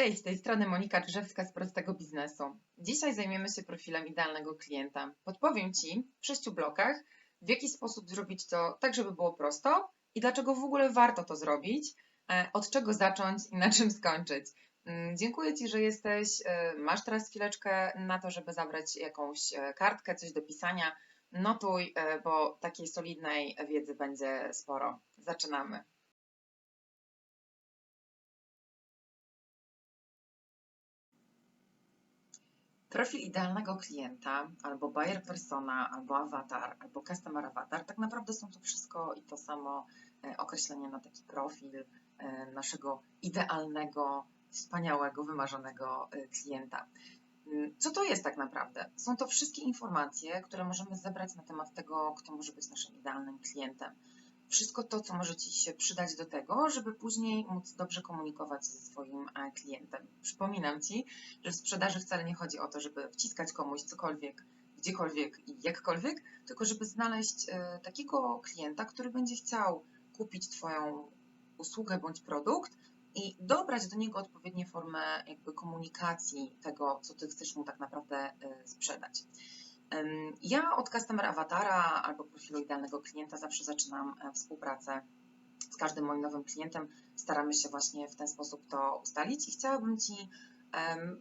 Cześć, z tej strony Monika Grzewska z Prostego Biznesu. Dzisiaj zajmiemy się profilem idealnego klienta. Podpowiem Ci w sześciu blokach, w jaki sposób zrobić to tak, żeby było prosto i dlaczego w ogóle warto to zrobić, e, od czego zacząć i na czym skończyć. Mm, dziękuję Ci, że jesteś. e, Masz teraz chwileczkę na to, żeby zabrać jakąś e, kartkę, coś do pisania. Notuj, bo takiej solidnej wiedzy będzie sporo. Zaczynamy. Profil idealnego klienta, albo buyer persona, albo avatar, albo customer avatar, tak naprawdę są to wszystko i to samo e, określenie na taki profil e, naszego idealnego, wspaniałego, wymarzonego e, klienta. Mm, Co to jest tak naprawdę? Są to wszystkie informacje, które możemy zebrać na temat tego, kto może być naszym idealnym klientem. Wszystko to, co może Ci się przydać do tego, żeby później móc dobrze komunikować ze swoim e, klientem. Przypominam Ci, że w sprzedaży wcale nie chodzi o to, żeby wciskać komuś cokolwiek, gdziekolwiek i jakkolwiek, tylko żeby znaleźć e, takiego klienta, który będzie chciał kupić Twoją usługę bądź produkt i dobrać do niego odpowiednie formy jakby komunikacji tego, co Ty chcesz mu tak naprawdę e, sprzedać. Ja od Customer Avatara albo profilu idealnego klienta zawsze zaczynam e, współpracę z każdym moim nowym klientem. Staramy się właśnie w ten sposób to ustalić i chciałabym Ci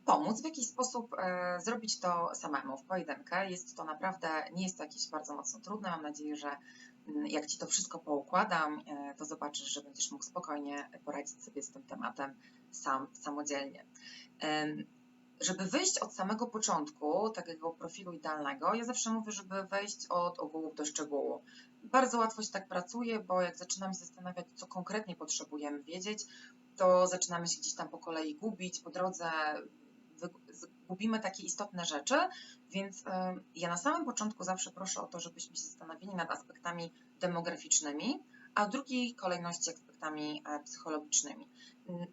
pomóc w jakiś sposób e, zrobić to samemu w pojedynkę. Jest to naprawdę, nie jest to jakieś bardzo mocno trudne. Mam nadzieję, że mm, jak Ci to wszystko poukładam, e, to zobaczysz, że będziesz mógł spokojnie poradzić sobie z tym tematem sam, samodzielnie. Żeby wyjść od samego początku takiego profilu idealnego, ja zawsze mówię, żeby wejść od ogółu do szczegółu. Bardzo łatwo się tak pracuje, bo jak zaczynamy się zastanawiać, co konkretnie potrzebujemy wiedzieć, to zaczynamy się gdzieś tam po kolei gubić, po drodze gubimy takie istotne rzeczy, więc y, ja na samym początku zawsze proszę o to, żebyśmy się zastanowili nad aspektami demograficznymi, a w drugiej kolejności aspektami e, psychologicznymi.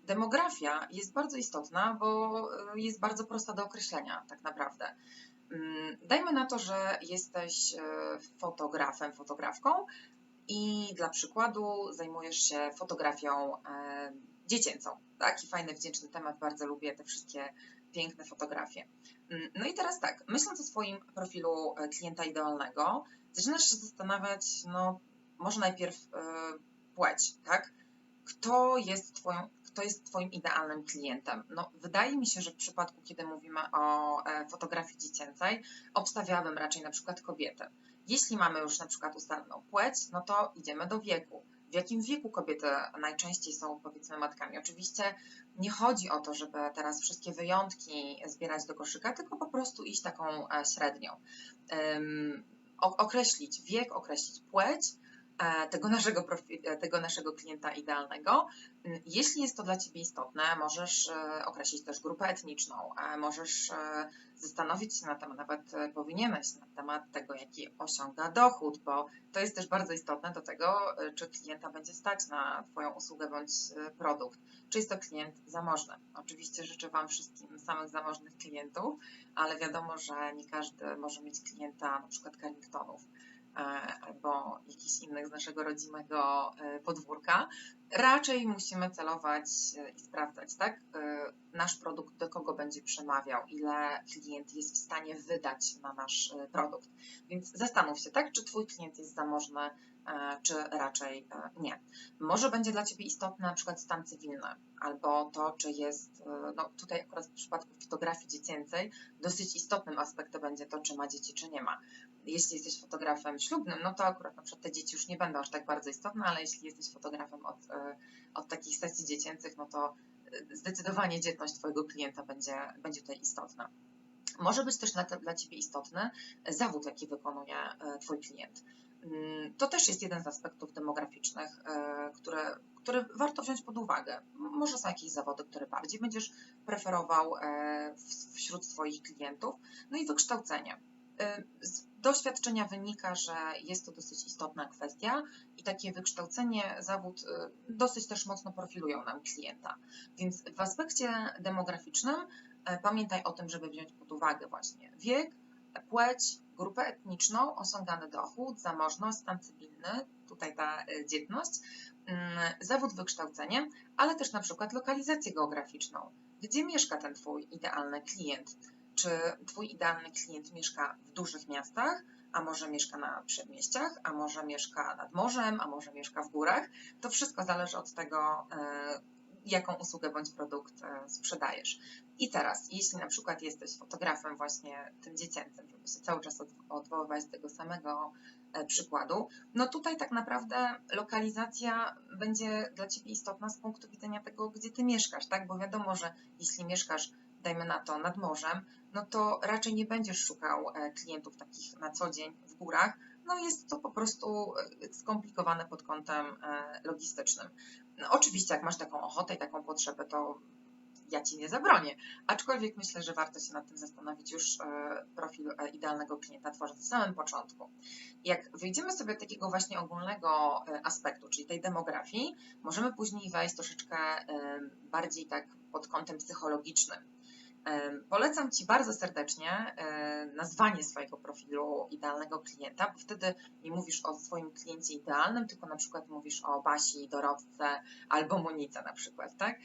Demografia jest bardzo istotna, bo y, jest bardzo prosta do określenia, tak naprawdę. Mm, Dajmy na to, że jesteś y, fotografem, fotografką i dla przykładu zajmujesz się fotografią e, dziecięcą. Taki fajny, wdzięczny temat, bardzo lubię te wszystkie piękne fotografie. Mm, No i teraz tak, myśląc o swoim profilu e, klienta idealnego, zaczynasz się zastanawiać, no może najpierw e, płeć, tak? Kto jest twoją, kto jest Twoim idealnym klientem? No, wydaje mi się, że w przypadku, kiedy mówimy o e, fotografii dziecięcej, obstawiałabym raczej na przykład kobietę. Jeśli mamy już na przykład ustaloną płeć, no to idziemy do wieku. W jakim wieku kobiety najczęściej są, powiedzmy, matkami? Oczywiście nie chodzi o to, żeby teraz wszystkie wyjątki zbierać do koszyka, tylko po prostu iść taką e, średnią. Określić wiek, określić płeć tego naszego, e, tego naszego klienta idealnego. Mm, Jeśli jest to dla Ciebie istotne, możesz e, określić też grupę etniczną, e, możesz e, zastanowić się na temat, nawet e, powinieneś na temat tego, jaki osiąga dochód, bo to jest też bardzo istotne do tego, e, czy klienta będzie stać na Twoją usługę bądź e, produkt. Czy jest to klient zamożny? Oczywiście życzę Wam wszystkim samych zamożnych klientów, ale wiadomo, że nie każdy może mieć klienta na przykład Carringtonów e, albo jakichś innych z naszego rodzimego e, podwórka. Raczej musimy celować e, i sprawdzać, tak? e, Nasz produkt do kogo będzie przemawiał, ile klient jest w stanie wydać na nasz e, produkt. Więc zastanów się, tak? Czy Twój klient jest zamożny, e, czy raczej e, nie. Może będzie dla Ciebie istotny na przykład stan cywilny, albo to, czy jest, e, no tutaj akurat w przypadku fotografii dziecięcej, dosyć istotnym aspektem będzie to, czy ma dzieci, czy nie ma. Jeśli jesteś fotografem ślubnym, no to akurat na przykład te dzieci już nie będą aż tak bardzo istotne, ale jeśli jesteś fotografem od, e, od takich sesji dziecięcych, no to e, zdecydowanie dzietność Twojego klienta będzie, będzie tutaj istotna. Może być też dla, dla Ciebie istotny zawód, jaki wykonuje e, Twój klient. Mm, To też jest jeden z aspektów demograficznych, które, które warto wziąć pod uwagę. Może są jakieś zawody, które bardziej będziesz preferował wśród swoich klientów. No i wykształcenie. Doświadczenia wynika, że jest to dosyć istotna kwestia i takie wykształcenie, zawód e, dosyć też mocno profilują nam klienta. Więc w aspekcie demograficznym e, pamiętaj o tym, żeby wziąć pod uwagę właśnie wiek, płeć, grupę etniczną, osiągany dochód, zamożność, stan cywilny, tutaj ta e, dzietność, mm, zawód, wykształcenie, ale też na przykład lokalizację geograficzną. Gdzie mieszka ten Twój idealny klient. Czy Twój idealny klient mieszka w dużych miastach, a może mieszka na przedmieściach, a może mieszka nad morzem, a może mieszka w górach. To wszystko zależy od tego, e, jaką usługę bądź produkt e, sprzedajesz. I teraz, jeśli na przykład jesteś fotografem właśnie tym dziecięcym, żeby się cały czas odwoływać do tego samego e, przykładu, no tutaj tak naprawdę lokalizacja będzie dla Ciebie istotna z punktu widzenia tego, gdzie Ty mieszkasz, tak? Bo wiadomo, że jeśli mieszkasz, dajmy na to, nad morzem, no to raczej nie będziesz szukał e, klientów takich na co dzień w górach. No jest to po prostu skomplikowane pod kątem logistycznym. No, oczywiście, jak masz taką ochotę i taką potrzebę, to ja ci nie zabronię. Aczkolwiek myślę, że warto się nad tym zastanowić już e, profil e, idealnego klienta tworząc na samym początku. Jak wyjdziemy sobie takiego właśnie ogólnego e, aspektu, czyli tej demografii, możemy później wejść troszeczkę bardziej tak pod kątem psychologicznym. Polecam Ci bardzo serdecznie nazwanie swojego profilu idealnego klienta, bo wtedy nie mówisz o swoim kliencie idealnym, tylko na przykład mówisz o Basi, Dorotce albo Monice na przykład, tak?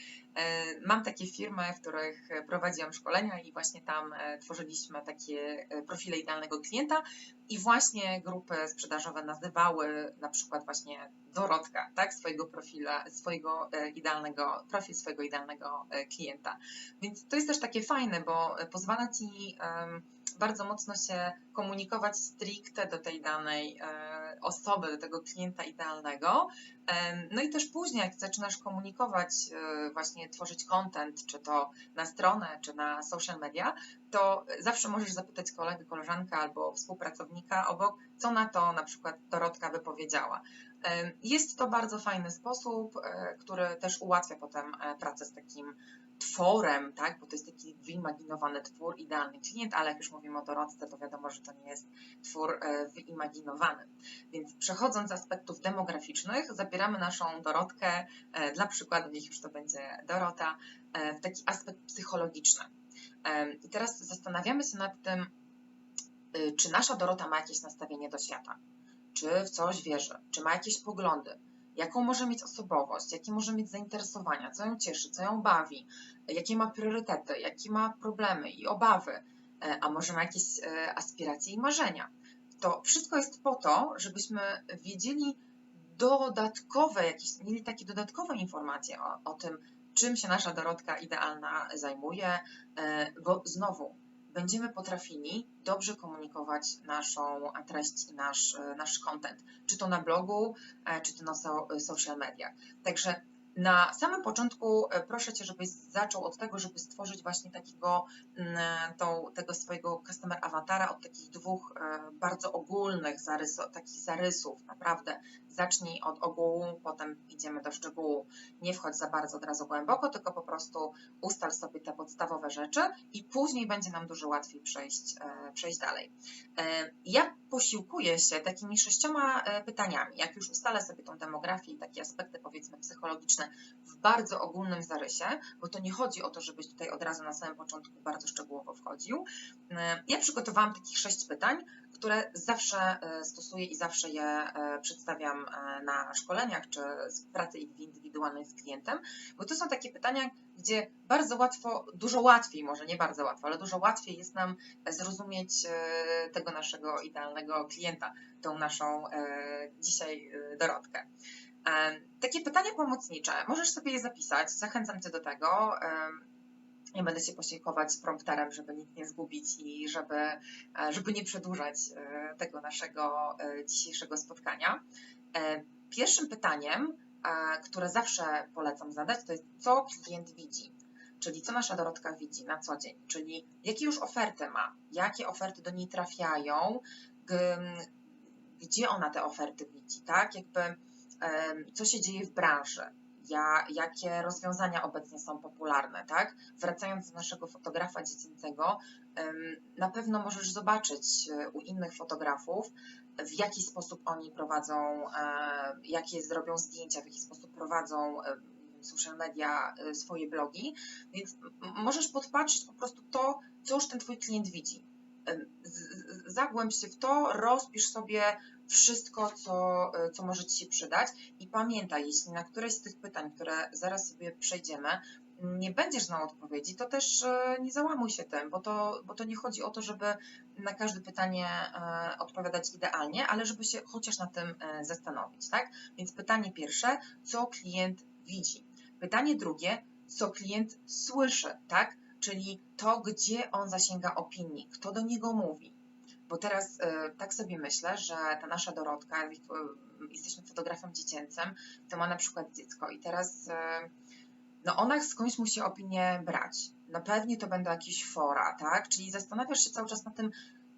Mam takie firmy, w których prowadziłam szkolenia i właśnie tam e, tworzyliśmy takie e, profile idealnego klienta i właśnie grupy sprzedażowe nazywały na przykład właśnie Dorotka, tak, swojego profila, swojego e, idealnego, profil swojego idealnego klienta. Więc to jest też takie fajne, bo pozwala Ci bardzo mocno się komunikować stricte do tej danej osoby, do tego klienta idealnego. No i też później, jak zaczynasz komunikować, właśnie tworzyć content, czy to na stronę, czy na social media, to zawsze możesz zapytać kolegę, koleżankę albo współpracownika obok, co na to na przykład Dorotka by powiedziała. Jest to bardzo fajny sposób, e, który też ułatwia potem e, pracę z takim tworem, tak? bo to jest taki wyimaginowany twór, idealny klient, ale jak już mówimy o Dorotce, to wiadomo, że to nie jest twór e, wyimaginowany. Więc przechodząc z aspektów demograficznych, zabieramy naszą Dorotkę, e, dla przykładu, niech już to będzie Dorota, w taki aspekt psychologiczny. I teraz zastanawiamy się nad tym, czy nasza Dorota ma jakieś nastawienie do świata, czy w coś wierzy, czy ma jakieś poglądy, jaką może mieć osobowość, jakie może mieć zainteresowania, co ją cieszy, co ją bawi, jakie ma priorytety, jakie ma problemy i obawy, e, a może ma jakieś e, aspiracje i marzenia. To wszystko jest po to, żebyśmy wiedzieli dodatkowe, jakieś, mieli takie dodatkowe informacje o, o tym, czym się nasza Dorotka idealna zajmuje, e, bo znowu będziemy potrafili dobrze komunikować naszą treść i nasz, nasz content, czy to na blogu, e, czy to na social mediach. Także na samym początku e, proszę Cię, żebyś zaczął od tego, żeby stworzyć właśnie takiego mm, tą, tego swojego customer awatara od takich dwóch e, bardzo ogólnych zarysów, takich zarysów, naprawdę. Zacznij od ogółu, potem idziemy do szczegółu. Nie wchodź za bardzo od razu głęboko, tylko po prostu ustal sobie te podstawowe rzeczy i później będzie nam dużo łatwiej przejść, e, przejść dalej. Ja posiłkuję się takimi sześcioma pytaniami. Jak już ustalę sobie tą demografię i takie aspekty powiedzmy psychologiczne w bardzo ogólnym zarysie, bo to nie chodzi o to, żebyś tutaj od razu na samym początku bardzo szczegółowo wchodził. Ja przygotowałam takich sześć pytań, które zawsze e, stosuję i zawsze je e, przedstawiam e, na szkoleniach czy z pracy indywidualnej z klientem, bo to są takie pytania, gdzie bardzo łatwo, dużo łatwiej, może nie bardzo łatwo, ale dużo łatwiej jest nam zrozumieć tego naszego idealnego klienta, tą naszą dzisiaj Dorotkę. Takie pytania pomocnicze, możesz sobie je zapisać, zachęcam Cię do tego. Nie będę się posiłkować z prompterem, żeby nic nie zgubić i żeby, e, żeby nie przedłużać e, tego naszego e, dzisiejszego spotkania. Pierwszym pytaniem, które zawsze polecam zadać, to jest co klient widzi, czyli co nasza Dorotka widzi na co dzień, czyli jakie już oferty ma, jakie oferty do niej trafiają, gdzie ona te oferty widzi, tak? Jakby co się dzieje w branży, ja, jakie rozwiązania obecnie są popularne, tak? Wracając do naszego fotografa dziecięcego, na pewno możesz zobaczyć e, u innych fotografów, w jaki sposób oni prowadzą, e, jakie zrobią zdjęcia, w jaki sposób prowadzą e, social media, swoje blogi, więc możesz podpatrzeć po prostu to, co już ten Twój klient widzi. Zagłęb się w to, rozpisz sobie wszystko, co, e, co może Ci się przydać. I pamiętaj, jeśli na któreś z tych pytań, które zaraz sobie przejdziemy, nie będziesz znał odpowiedzi, to też e, nie załamuj się tym, bo to, bo to nie chodzi o to, żeby na każde pytanie e, odpowiadać idealnie, ale żeby się chociaż na tym zastanowić, tak? Więc pytanie pierwsze, co klient widzi? Pytanie drugie, co klient słyszy, tak? Czyli to, gdzie on zasięga opinii, kto do niego mówi. Bo teraz tak sobie myślę, że ta nasza Dorotka, jesteśmy fotografem dziecięcym, to ma na przykład dziecko i teraz no ona skądś musi opinię brać. No pewnie to będą jakieś fora, tak? Czyli zastanawiasz się cały czas na tym,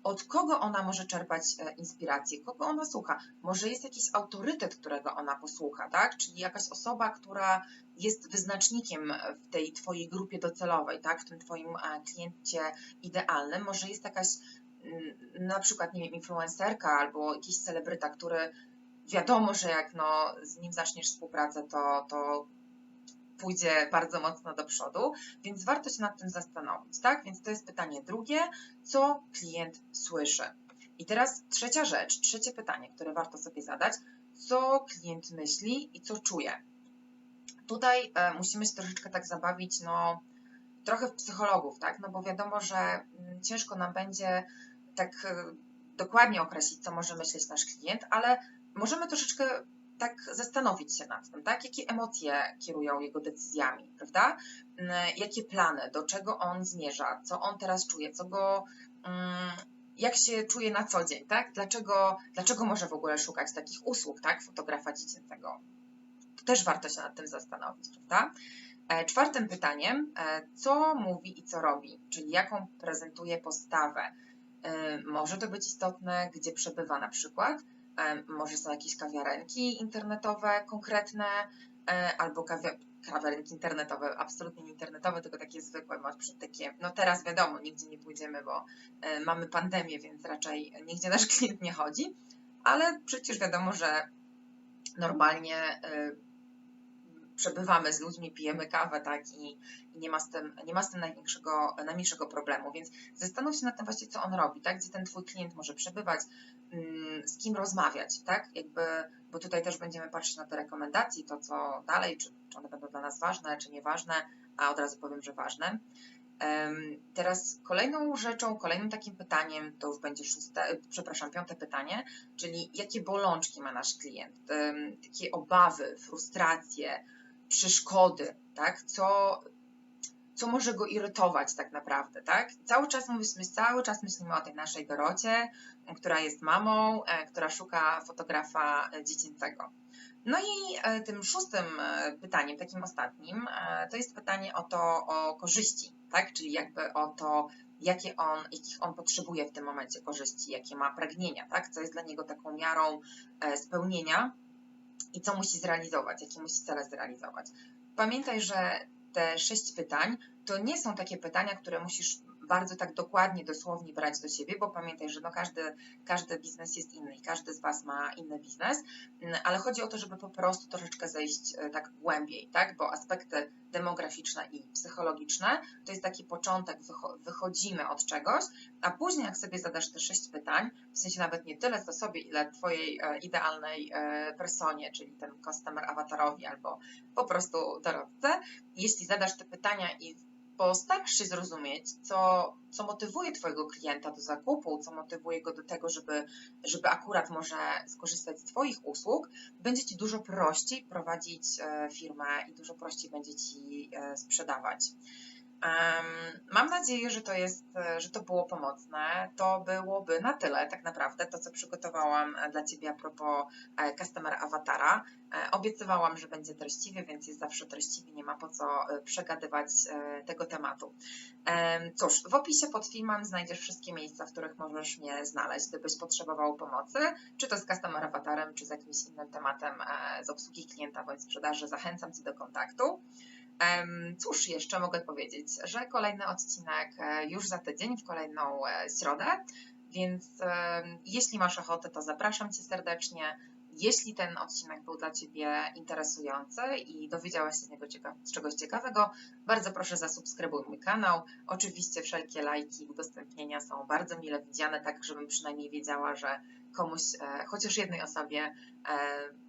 od kogo ona może czerpać e, inspirację, kogo ona słucha. Może jest jakiś autorytet, którego ona posłucha, tak? Czyli jakaś osoba, która jest wyznacznikiem w tej twojej grupie docelowej, tak? W tym twoim e, kliencie idealnym. Może jest jakaś na przykład, nie wiem, influencerka albo jakiś celebryta, który wiadomo, że jak no, z nim zaczniesz współpracę, to, to pójdzie bardzo mocno do przodu, więc warto się nad tym zastanowić, tak? Więc to jest pytanie drugie, co klient słyszy. I teraz trzecia rzecz, trzecie pytanie, które warto sobie zadać, co klient myśli i co czuje. Tutaj e, musimy się troszeczkę tak zabawić, no trochę w psychologów, tak? No bo wiadomo, że mm, ciężko nam będzie tak e, dokładnie określić, co może myśleć nasz klient, ale możemy troszeczkę tak zastanowić się nad tym, tak? Jakie emocje kierują jego decyzjami, prawda? Mm, jakie plany, do czego on zmierza, co on teraz czuje, co go, mm, jak się czuje na co dzień, tak? Dlaczego, dlaczego może w ogóle szukać takich usług, tak? Fotografa dziecięcego. To też warto się nad tym zastanowić, prawda? E, czwartym pytaniem, e, co mówi i co robi, czyli jaką prezentuje postawę. E, może to być istotne, gdzie przebywa na przykład, może są jakieś kawiarenki internetowe konkretne, e, albo kawia kawiarenki internetowe, absolutnie nie internetowe, tylko takie zwykłe, masz takie, no teraz wiadomo, nigdzie nie pójdziemy, bo mamy pandemię, więc raczej nigdzie nasz klient nie chodzi, ale przecież wiadomo, że normalnie przebywamy z ludźmi, pijemy kawę, tak, i, i, nie, ma z tym, nie ma z tym największego, najmniejszego problemu, więc zastanów się nad tym właśnie, co on robi, tak, gdzie ten Twój klient może przebywać, mm, z kim rozmawiać, tak, jakby, bo tutaj też będziemy patrzeć na te rekomendacje, to co dalej, czy, czy one będą dla nas ważne, czy nieważne, a od razu powiem, że ważne. Teraz kolejną rzeczą, kolejnym takim pytaniem, to już będzie szóste, przepraszam, piąte pytanie, czyli jakie bolączki ma nasz klient, takie obawy, frustracje, przeszkody, tak? Co, co może go irytować tak naprawdę, tak? Cały czas myślimy, cały czas myślimy o tej naszej Dorocie, która jest mamą, e, która szuka fotografa e, dziecięcego. No i e, tym szóstym pytaniem, takim ostatnim, to jest pytanie o to, o korzyści, tak? Czyli jakby o to, jakie on, jakich on potrzebuje w tym momencie korzyści, jakie ma pragnienia, tak? Co jest dla niego taką miarą spełnienia i co musi zrealizować, jakie musi cele zrealizować. Pamiętaj, że te sześć pytań to nie są takie pytania, które musisz bardzo tak dokładnie, dosłownie brać do siebie, bo pamiętaj, że no każdy, każdy biznes jest inny i każdy z Was ma inny biznes, mm, ale chodzi o to, żeby po prostu troszeczkę zejść e, tak głębiej, tak? Bo aspekty demograficzne i psychologiczne to jest taki początek, wychodzimy od czegoś, a później jak sobie zadasz te sześć pytań, w sensie nawet nie tyle co sobie, ile Twojej e, idealnej e, personie, czyli ten customer awatarowi albo po prostu doradcę, jeśli zadasz te pytania i postarasz się zrozumieć, co, co motywuje Twojego klienta do zakupu, co motywuje go do tego, żeby, żeby akurat może skorzystać z Twoich usług, będzie Ci dużo prościej prowadzić e, firmę i dużo prościej będzie Ci e, sprzedawać. Mam nadzieję, że to jest, że to było pomocne. To byłoby na tyle tak naprawdę to, co przygotowałam dla Ciebie a propos e, Customer Avatara. E, obiecywałam, że będzie treściwy, więc jest zawsze treściwy, nie ma po co e, przegadywać tego tematu. Cóż, w opisie pod filmem znajdziesz wszystkie miejsca, w których możesz mnie znaleźć, gdybyś potrzebował pomocy, czy to z Customer Avatarem, czy z jakimś innym tematem z obsługi klienta bądź sprzedaży. Zachęcam Cię do kontaktu. Cóż jeszcze mogę powiedzieć, że kolejny odcinek e, już za tydzień, w kolejną e, środę, więc jeśli masz ochotę, to zapraszam Cię serdecznie. Jeśli ten odcinek był dla Ciebie interesujący i dowiedziałaś się z niego czegoś ciekawego, bardzo proszę zasubskrybuj mój kanał. Oczywiście wszelkie lajki, udostępnienia są bardzo mile widziane, tak żebym przynajmniej wiedziała, że komuś, e, chociaż jednej osobie,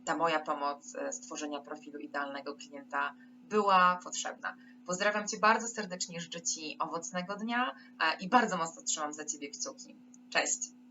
ta moja pomoc stworzenia profilu idealnego klienta była potrzebna. Pozdrawiam Cię bardzo serdecznie, życzę Ci owocnego dnia e, i bardzo mocno trzymam za Ciebie kciuki. Cześć!